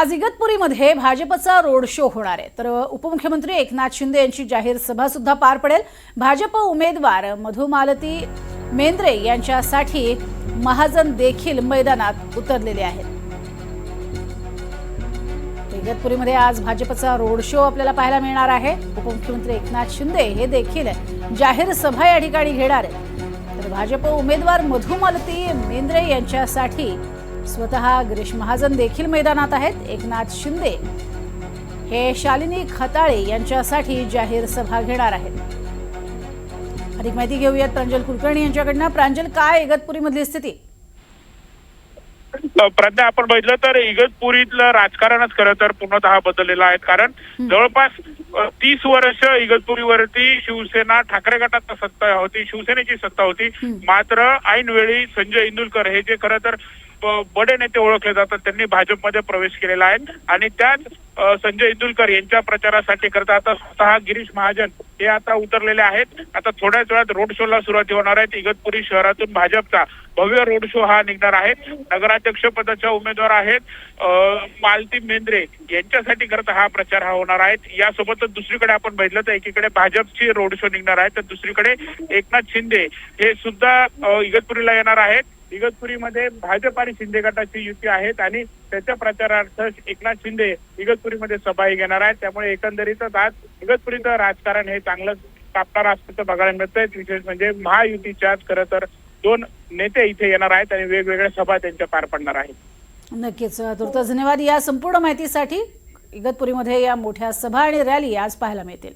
आज इगतपुरीमध्ये भाजपचा road show होणार आहे. तर उपमुख्यमंत्री एकनाथ शिंदे यांची जाहीर सभा सुद्धा पार पडेल. भाजप उमेदवार मधुमालती मेंद्रे यांच्यासाठी महाजन देखील मैदानात उतरलेले आहेत. इगतपुरीमध्ये आज भाजपचा रोड शो आपल्याला पाहायला मिळणार आहे. उपमुख्यमंत्री एकनाथ शिंदे हे देखील जाहीर सभा या ठिकाणी घेणार आहेत. तर भाजप उमेदवार मधुमालती मेंद्रे यांच्यासाठी स्वतः गिरीश महाजन देखील मैदानात आहेत. एकनाथ शिंदे हे शालिनी खताळे यांच्यासाठी जाहीर सभा घेणार आहेत. अधिक माहिती घेऊयात प्रांजल कुलकर्णी यांच्याकडनं. प्रांजल काय इगतपुरीमधली स्थिती? प्रज्ञा आपण बघितलं तर इगतपुरीतलं राजकारणच खरं तर पूर्णतः बदललेलं आहे. कारण जवळपास तीस वर्ष इगतपुरीवरती शिवसेना ठाकरे गटात सत्ता होती शिवसेनेची सत्ता होती. मात्र ऐनवेळी संजय इंदुलकर हे जे खरं तर बडे नेते ओळखले जातात त्यांनी भाजपमध्ये प्रवेश केलेला आहे. आणि त्याच संजय इंदुलकर यांच्या प्रचारासाठी करता आता स्वतः गिरीश महाजन हे आता उतरलेले आहेत. आता थोड्याच वेळात रोड शोला सुरुवात होणार आहेत इगतपुरी शहरातून भाजपचा भव्य रोड शो हा निघणार आहे. नगराध्यक्ष पदाच्या उमेदवार आहेत मालती मेंद्रे यांच्यासाठी करता हा प्रचार हा होणार आहे. यासोबतच दुसरीकडे आपण बघितलं तर एकीकडे भाजपची रोड शो निघणार आहे. तर दुसरीकडे एकनाथ शिंदे हे सुद्धा इगतपुरीला येणार आहेत. इगतपुरीमध्ये भाजप आणि शिंदे गटाची युती आहेत आणि त्याच्या प्रचारार्थ एकनाथ शिंदे इगतपुरीमध्ये सभाही घेणार आहेत. त्यामुळे एकंदरीतच आज इगतपुरीचं राजकारण हे चांगलं कापणार असल्याचं बघायला मिळतंय. विशेष म्हणजे महायुतीच्याच खरं तर दोन नेते इथे येणार आहेत आणि वेगवेगळ्या सभा त्यांच्या पार पडणार आहेत. नक्कीच धन्यवाद या संपूर्ण माहितीसाठी. इगतपुरीमध्ये या मोठ्या सभा आणि रॅली आज पाहायला मिळतील.